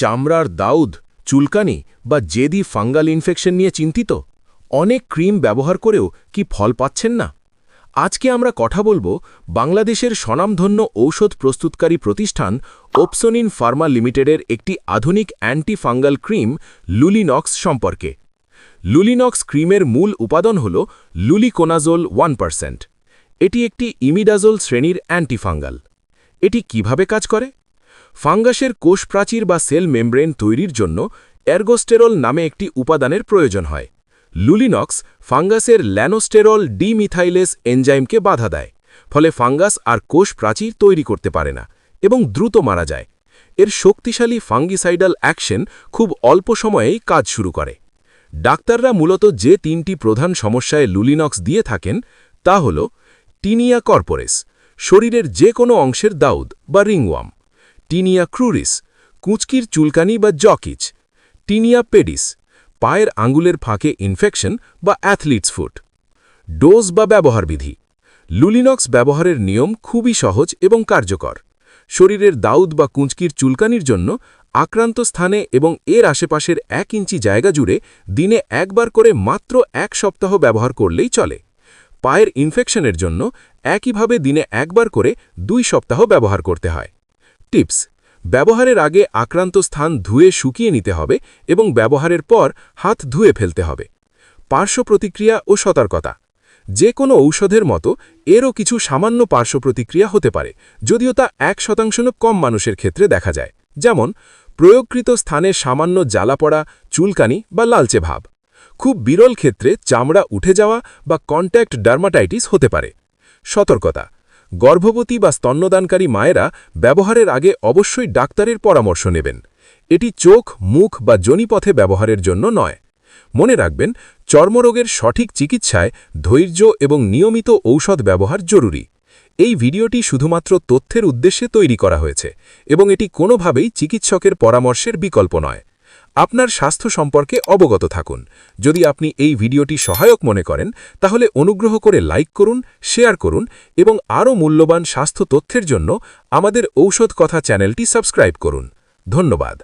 চামড়ার দাউদ, চুলকানি বা জেদি ফাঙ্গাল ইনফেকশন নিয়ে চিন্তিত? অনেক ক্রিম ব্যবহার করেও কি ফল পাচ্ছেন না? আজকে আমরা কথা বলব বাংলাদেশের স্বনামধন্য ঔষধ প্রস্তুতকারী প্রতিষ্ঠান ওপসোনিন ফার্মা লিমিটেডের একটি আধুনিক অ্যান্টি ফাঙ্গাল ক্রিম লুলিনক্স সম্পর্কে। লুলিনক্স ক্রিমের মূল উপাদান হল লুলিকোনাজোল ওয়ান পার্সেন্ট। এটি একটি ইমিডাজোল শ্রেণির অ্যান্টিফাঙ্গাল। এটি কীভাবে কাজ করে? ফাঙ্গাসের কোষ প্রাচীর বা সেল মেমব্রেন তৈরির জন্য এর্গোস্টেরল নামে একটি উপাদানের প্রয়োজন হয়। লুলিনক্স ফাঙ্গাসের ল্যানোস্টেরল ডিমিথাইলেস এনজাইমকে বাধা দেয়, ফলে ফাঙ্গাস আর কোষ প্রাচীর তৈরি করতে পারে না এবং দ্রুত মারা যায়। এর শক্তিশালী ফাঙ্গিসাইডাল অ্যাকশন খুব অল্প সময়েই কাজ শুরু করে। ডাক্তাররা মূলত যে তিনটি প্রধান সমস্যায় লুলিনক্স দিয়ে থাকেন তা হল টিনিয়া কর্পোরেস, শরীরের যে কোনো অংশের দাউদ বা রিংওয়াম টিনিয়া ক্রুরিস, কুঁচকির চুলকানি বা জকিচ, টিনিয়া পেডিস, পায়ের আঙ্গুলের ফাঁকে ইনফেকশন বা অ্যাথলিটস ফুট। ডোজ বা ব্যবহার বিধি লুলিনক্স ব্যবহারের নিয়ম খুবই সহজ এবং কার্যকর। শরীরের দাউদ বা কুঁচকির চুলকানির জন্য আক্রান্ত স্থানে এবং এর আশেপাশের এক ইঞ্চি জায়গা জুড়ে দিনে একবার করে মাত্র এক সপ্তাহ ব্যবহার করলেই চলে। পায়ের ইনফেকশনের জন্য একইভাবে দিনে একবার করে দুই সপ্তাহ ব্যবহার করতে হয়। টিপস। ব্যবহারের আগে আক্রান্ত স্থান ধুয়ে শুকিয়ে নিতে হবে এবং ব্যবহারের পর হাত ধুয়ে ফেলতে হবে। পার্শ্ব প্রতিক্রিয়া ও সতর্কতা। যে কোনো ঔষধের মতো এরও কিছু সামান্য পার্শ্ব প্রতিক্রিয়া হতে পারে, যদিও তা এক শতাংশ কম মানুষের ক্ষেত্রে দেখা যায়। যেমন, প্রয়োগকৃত স্থানে সামান্য জ্বালা পড়া, চুলকানি বা লালচে ভাব। খুব বিরল ক্ষেত্রে চামড়া উঠে যাওয়া বা কন্ট্যাক্ট ডার্মাটাইটিস হতে পারে। সতর্কতা। গর্ভবতী বা স্তন্যদানকারী মায়েরা ব্যবহারের আগে অবশ্যই ডাক্তারের পরামর্শ নেবেন। এটি চোখ, মুখ বা জনিপথে ব্যবহারের জন্য নয়। মনে রাখবেন, চর্মরোগের সঠিক চিকিৎসায় ধৈর্য এবং নিয়মিত ঔষধ ব্যবহার জরুরি। এই ভিডিওটি শুধুমাত্র তথ্যের উদ্দেশ্যে তৈরি করা হয়েছে এবং এটি কোনোভাবেই চিকিৎসকের পরামর্শের বিকল্প নয়। আপনার স্বাস্থ্য সম্পর্কে অবগত থাকুন। যদি আপনি এই ভিডিওটি সহায়ক মনে করেন, তাহলে অনুগ্রহ করে লাইক করুন, শেয়ার করুন এবং আরও মূল্যবান স্বাস্থ্য তথ্যের জন্য আমাদের ঔষধ কথা চ্যানেলটি সাবস্ক্রাইব করুন। ধন্যবাদ।